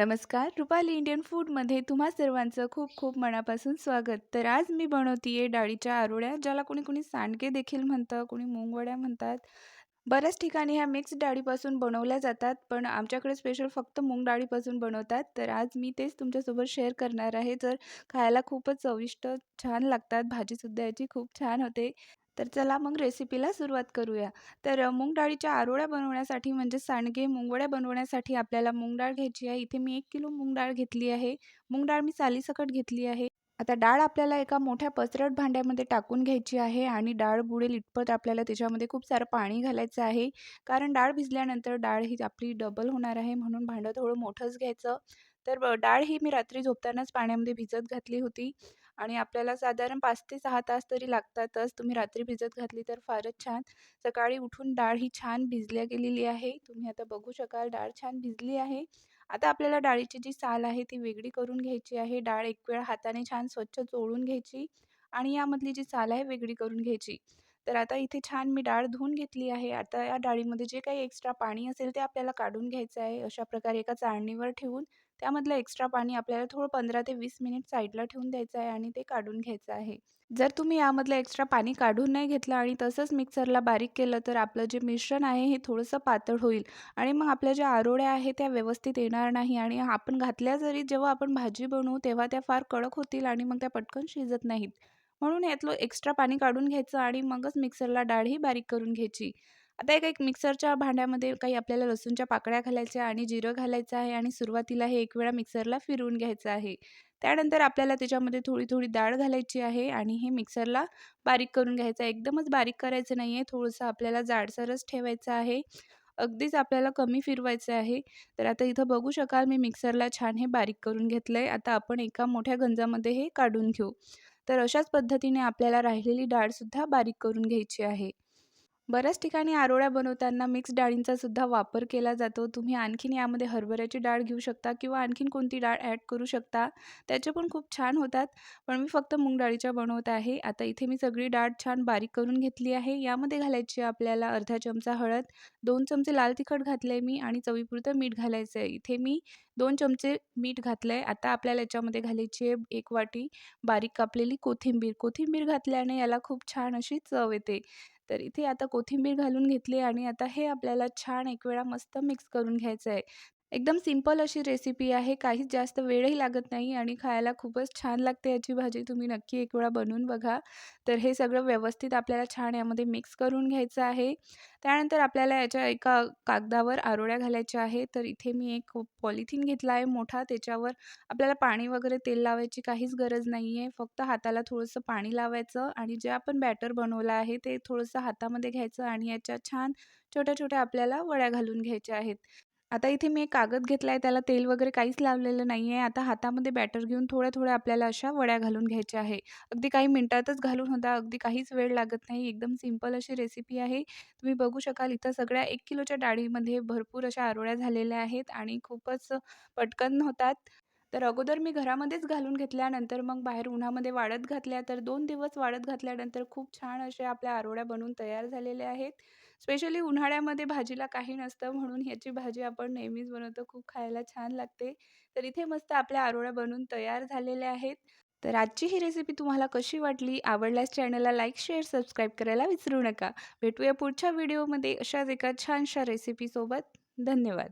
नमस्कार. रुपाली इंडियन फूडमध्ये तुम्हा सर्वांचं खूप खूप मनापासून स्वागत. तर आज मी बनवते आहे डाळीच्या आरोळ्या ज्याला कोणी कोणी सांडगे देखील म्हणतं कोणी मुंगवड्या म्हणतात. बऱ्याच ठिकाणी ह्या मिक्स डाळीपासून बनवल्या जातात पण आमच्याकडे स्पेशल फक्त मूग डाळीपासून बनवतात. तर आज मी तेच तुमच्यासोबत शेअर करणार आहे. जर खायला खूपच चविष्ट छान लागतात भाजीसुद्धा याची खूप छान होते. तर चला मग रेसिपीला सुरुवात करूया. तर मूग डाळीच्या आरोळ्या बनवण्यासाठी म्हणजे सांडगे मुंगवड्या बनवण्यासाठी आपल्याला मूग डाळ घ्यायची आहे. इथे मी एक किलो मूग डाळ घेतली आहे. मूग डाळ मी सालीसकट घेतली आहे. आता डाळ आपल्याला एका मोठ्या पसरट भांड्यामध्ये टाकून घ्यायची आहे आणि डाळ बुडेल इतपत आपल्याला त्याच्यामध्ये खूप सारं पाणी घालायचं आहे. कारण डाळ भिजल्यानंतर डाळ ही आपली डबल होणार आहे म्हणून भांडं थोडं मोठंच घ्यायचं. तर डाळ ही मी रात्री झोपतानाच पाण्यामध्ये भिजत घातली होती. आणि आपल्याला साधारण पाच ते सहा तास तरी लागतातच. तुम्ही रात्री भिजत घातली तर फारच छान. सकाळी उठून डाळ ही छान भिजल्या गेलेली आहे. तुम्ही आता बघू शकाल डाळ छान भिजली आहे. आता आपल्याला डाळीची जी साल आहे ती वेगळी करून घ्यायची आहे. डाळ एक वेळ हाताने छान स्वच्छ चोळून घ्यायची आणि यामधली जी साल आहे वेगळी करून घ्यायची. तर आता इथे छान मी डाळ धुवून घेतली आहे. आता या डाळीमध्ये जे काही एक्स्ट्रा पाणी असेल ते आपल्याला काढून घ्यायचं आहे. अशा प्रकारे एका चाळणीवर ठेवून त्यामधलं एक्स्ट्रा पाणी आपल्याला थोडं पंधरा ते वीस मिनिट साईडला ठेवून द्यायचं आहे आणि ते काढून घ्यायचं आहे. जर तुम्ही यामधलं एक्स्ट्रा पाणी काढून नाही घेतलं आणि तसंच मिक्सरला बारीक केलं तर आपलं जे मिश्रण आहे हे थोडंसं पातळ होईल आणि मग आपल्या ज्या आरोळ्या आहेत त्या व्यवस्थित येणार नाही आणि आपण घातल्या जरी जेव्हा आपण भाजी बनवू तेव्हा त्या फार कडक होतील आणि मग त्या पटकन शिजत नाहीत. म्हणून यातलं एक्स्ट्रा पाणी काढून घ्यायचं आणि मगच मिक्सरला डाळ ही बारीक करून घ्यायची. आता एक एक मिक्सरच्या भांड्यामध्ये काही आपल्याला लसूणच्या पाकळ्या घालायच्या आणि जिरं घालायचं आहे आणि सुरुवातीला हे एक वेळा मिक्सरला फिरवून घ्यायचं आहे. त्यानंतर आपल्याला त्याच्यामध्ये थोडी थोडी डाळ घालायची आहे आणि हे मिक्सरला बारीक करून घ्यायचं आहे. एकदमच बारीक करायचं नाही आहे. थोडंसं आपल्याला जाडसरच ठेवायचं आहे. अगदीच आपल्याला कमी फिरवायचं आहे. तर आता इथं बघू शकाल मी मिक्सरला छान हे बारीक करून घेतलं आहे आता आपण एका मोठ्या गंजामध्ये हे काढून घेऊ. तर अशाच पद्धतीने आपल्याला राहिलेली डाळसुद्धा बारीक करून घ्यायची आहे. बऱ्याच ठिकाणी आरोळ्या बनवताना मिक्स डाळींचा सुद्धा वापर केला जातो. तुम्ही आणखीन यामध्ये हरभऱ्याची डाळ घेऊ शकता किंवा आणखीन कोणती डाळ ॲड करू शकता. त्याचे पण खूप छान होतात. पण मी फक्त मूग डाळीच्या बनवत आहे. आता इथे मी सगळी डाळ छान बारीक करून घेतली आहे. यामध्ये घालायची आपल्याला अर्धा चमचा हळद दोन चमचे लाल तिखट घातले मी आणि चवीपुरतं मीठ घालायचं आहे इथे मी दोन चमचे मीठ घातलं आहे आता आपल्याला याच्यामध्ये घालायची आहे एक वाटी बारीक कापलेली कोथिंबीर. कोथिंबीर घातल्याने याला खूप छान अशी चव येते. तर इथे आता कोथिंबीर घालून घेतली आणि आता हे आपल्याला छान एक वेळा मस्त मिक्स करून घ्यायचं आहे. एकदम सिंपल अशी रेसिपी आहे. काहीच जास्त वेळही लागत नाही आणि खायला खूपच छान लागते याची भाजी. तुम्ही नक्की एक वेळा बनवून बघा. तर हे सगळं व्यवस्थित आपल्याला छान यामध्ये मिक्स करून घ्यायचं आहे. त्यानंतर आपल्याला याच्या एका कागदावर आरोळ्या घालायच्या आहे तर इथे मी एक पॉलिथिन घेतला आहे मोठा. त्याच्यावर आपल्याला पाणी वगैरे तेल लावायची काहीच गरज नाही आहे फक्त हाताला थोडंसं पाणी लावायचं आणि जे आपण बॅटर बनवलं आहे ते थोडंसं हातामध्ये घ्यायचं आणि याच्या छान छोट्या छोट्या आपल्याला वड्या घालून घ्यायच्या आहेत. आता इथे मी एक कागद घेतला आहे त्याला तेल वगैरे काहीच लावलेलं नाही आहे आता हातामध्ये बॅटर घेऊन थोड्या थोड्या आपल्याला अशा वड्या घालून घ्यायच्या आहे. अगदी काही मिनटातच घालून होता अगदी काहीच वेळ लागत नाही. एकदम सिंपल अशी रेसिपी आहे. तुम्ही बघू शकाल इथं सगळ्या एक किलोच्या डाळीमध्ये भरपूर अशा आरोळ्या झालेल्या आहेत आणि खूपच पटकन होतात. तर अगोदर मी घरामध्येच घालून घेतल्यानंतर मग बाहेर उन्हामध्ये वाळत घातल्या तर दोन दिवस वाळत घातल्यानंतर खूप छान असे आपल्या आरोळ्या बनवून तयार झालेल्या आहेत. स्पेशली उन्हाळ्यामध्ये भाजीला काही नसतं म्हणून ह्याची भाजी आपण नेहमीच बनवतो खूप खायला छान लागते. तर इथे मस्त आपल्या आरोळ्या बनवून तयार झालेल्या आहेत. तर आजची ही रेसिपी तुम्हाला कशी वाटली आवडल्यास चॅनलला लाईक शेअर सबस्क्राईब करायला विसरू नका. भेटूया पुढच्या व्हिडिओमध्ये अशाच एका छानशा रेसिपीसोबत धन्यवाद.